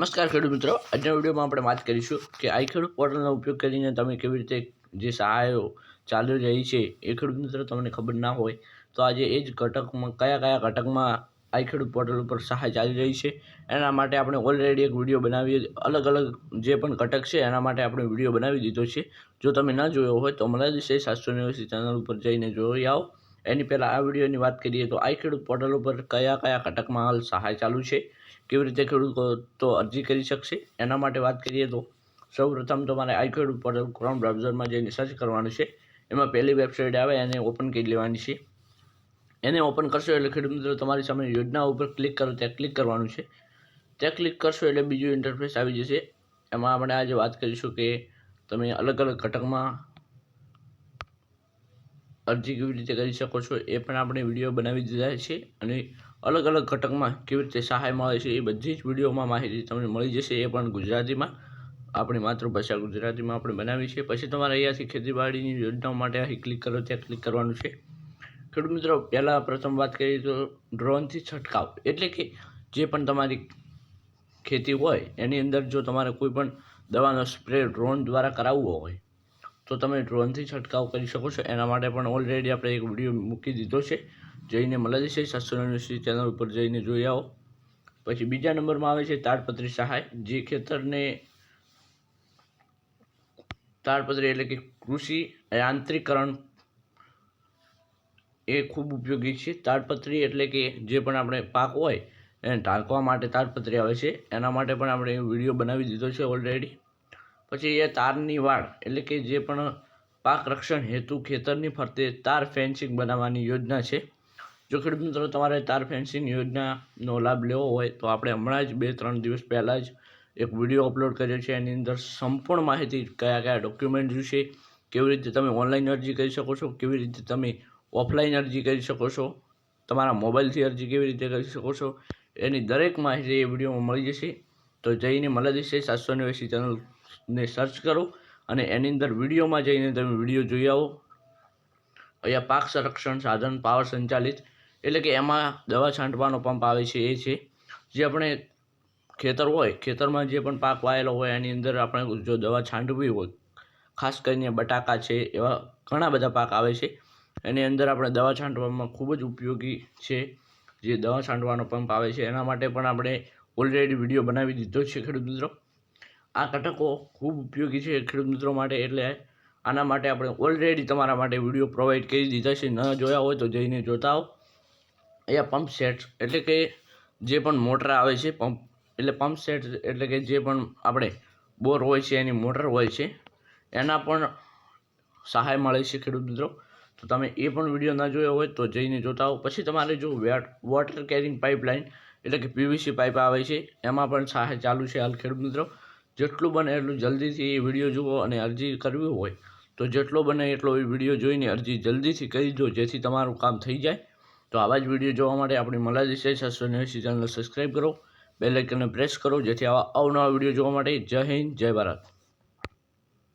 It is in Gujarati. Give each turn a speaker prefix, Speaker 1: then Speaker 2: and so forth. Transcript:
Speaker 1: નમસ્કાર ખેડૂત મિત્રો. આજના વિડીયોમાં આપણે વાત કરીશું કે આઈ ખેડૂત પોર્ટલનો ઉપયોગ કરીને તમે કેવી રીતે જે સહાયો ચાલી રહી છે એ ખેડૂત મિત્રો તમને ખબર ના હોય, તો આજે એ જ ઘટકમાં કયા કયા ઘટકમાં આઈ ખેડૂત પોર્ટલ ઉપર સહાય ચાલી રહી છે, એના માટે આપણે ઓલરેડી એક વીડિયો બનાવી અલગ અલગ જે પણ ઘટક છે એના માટે આપણે વીડિયો બનાવી દીધો છે. જો તમે ન જોયો હોય તો મને જ સાતસો નેવ્યાસી ચેનલ ઉપર જઈને જોઈ આવો. એની પહેલાં આ વિડીયોની વાત કરીએ તો આઈ ખેડૂત પોર્ટલ ઉપર કયા કયા ઘટકમાં હાલ સહાય ચાલુ છે, કેવી રીતે ખેડૂતો તો અરજી કરી શકશે, એના માટે વાત કરીએ તો સૌપ્રથમ તમારે આઈ ખેડૂત પોર્ટલ ક્રોમ બ્રાઉઝરમાં જઈને સર્ચ કરવાનું છે. એમાં પહેલી વેબસાઇટ આવે, એને ઓપન કરી લેવાની છે. એને ઓપન કરશો એટલે ખેડૂત મિત્રો તમારી સામે યોજના ઉપર ક્લિક કરો, ત્યાં ક્લિક કરવાનું છે. ત્યાં ક્લિક કરશો એટલે બીજું ઇન્ટરફેસ આવી જશે. એમાં આપણે આજે વાત કરીશું કે તમે અલગ અલગ ઘટકમાં અરજી કેવી રીતે કરી શકો છો એ પણ આપણે વીડિયો બનાવી દીધા છે અને અલગ અલગ ઘટકમાં કેવી રીતે સહાય મળે છે એ બધી જ વિડીયોમાં માહિતી તમને મળી જશે એ પણ ગુજરાતીમાં. આપણી માતૃભાષા ગુજરાતીમાં આપણે બનાવી છે. પછી તમારે અહીંયાથી ખેતીવાડીની યોજનાઓ માટે અહીં ક્લિક કરો, ત્યાં ક્લિક કરવાનું છે. ખેડૂત મિત્રો, પહેલાં પ્રથમ વાત કરીએ તો ડ્રોનથી છંટકાવ એટલે કે જે પણ તમારી ખેતી હોય એની અંદર જો તમારે કોઈ પણ દવાનો સ્પ્રે ડ્રોન દ્વારા કરાવવો હોય તો તમે ડ્રોનથી છંટકાવ કરી શકો છો. એના માટે પણ ઓલરેડી આપણે એક વીડિયો મૂકી દીધો છે. જઈને મળે છે સાતસો યુનિવર્સિટી ચેનલ ઉપર જઈને જોઈ આવો. પછી બીજા નંબરમાં આવે છે તાડપત્રી સહાય. જે ખેતરને તાડપત્રી એટલે કે કૃષિ યાંત્રિકરણ એ ખૂબ ઉપયોગી છે. તાડપત્રી એટલે કે જે પણ આપણે પાક હોય એને ઢાંકવા માટે તાડપત્રી આવે છે. એના માટે પણ આપણે વીડિયો બનાવી દીધો છે ઓલરેડી પછી એ તારની વાડ એટલે કે જે પણ પાક રક્ષણ હેતુ ખેતરની ફરતે તાર ફેન્સિંગ બનાવવાની યોજના છે. જો ખેડૂત મિત્રો, તમારે તાર ફેન્સિંગ યોજનાનો લાભ લેવો હોય, તો આપણે હમણાં જ બે ત્રણ દિવસ પહેલાં જ એક વીડિયો અપલોડ કર્યો છે. એની અંદર સંપૂર્ણ માહિતી કયા કયા ડોક્યુમેન્ટ જોઈશે કેવી રીતે તમે ઓનલાઈન અરજી કરી શકો છો, કેવી રીતે તમે ઓફલાઈન અરજી કરી શકો છો, તમારા મોબાઈલથી અરજી કેવી રીતે કરી શકો છો, એની દરેક માહિતી એ વિડીયોમાં મળી જશે. તો જઈને મળે જશે સાતસો નેવ્યાસી ચેનલને સર્ચ કરો અને એની અંદર વિડીયોમાં જઈને તમે વીડિયો જોઈ આવો. અહીંયા પાક સંરક્ષણ સાધન, પાવર સંચાલિત, એટલે કે એમાં દવા છાંટવાનો પંપ આવે છે એ છે. જે આપણે ખેતર હોય, ખેતરમાં જે પણ પાક વાયેલો હોય, એની અંદર આપણે જો દવા છાંટવી હોય, ખાસ કરીને બટાકા છે, એવા ઘણા બધા પાક આવે છે. એની અંદર આપણે દવા છાંટવામાં ખૂબ જ ઉપયોગી છે. જે દવા છાંટવાનો પંપ આવે છે, એના માટે પણ આપણે ઓલરેડી વીડિયો બનાવી દીધો છે ખેડૂત મિત્રો. આ ઘટકો ખૂબ ઉપયોગી છે ખેડૂત મિત્રો માટે એટલે આના માટે આપણે ઓલરેડી તમારા માટે વીડિયો પ્રોવાઈડ કરી દીધા છે. ન જોયા હોય તો જઈને જોતા આવો. અહીંયા પંપ સેટ એટલે કે જે પણ મોટર આવે છે પંપ એટલે પંપ સેટ એટલે કે જે પણ આપણે બોર હોય છે, એની મોટર હોય છે, એના પણ સહાય મળે છે ખેડૂત મિત્રો. તો તમે એ પણ વીડિયો ના જોયો હોય તો જઈને જોતા આવો. પછી તમારે જો વોટર કેરિંગ પાઇપલાઇન એટલે કે પીવીસી પાઇપ આવે છે. એમાં પણ સહાય ચાલુ છે હાલ ખેડૂત મિત્રો. જેટલું બને એટલું જલ્દીથી એ વીડિયો જુઓ અને અરજી કરવી હોય તો જેટલો બને એટલો એ વીડિયો જોઈને અરજી જલ્દીથી કરી દો, જેથી તમારું કામ થઈ જાય. તો આવા જ વીડિયો જોવા માટે આપણી મલાજી છે. છસો નેવ્યાસી ચેનલ સબસ્ક્રાઈબ કરો. બેલ આઇકનને પ્રેસ કરો, જેથી આવા અવનવા વીડિયો જોવા માટે જય હિન્દ, જય ભારત.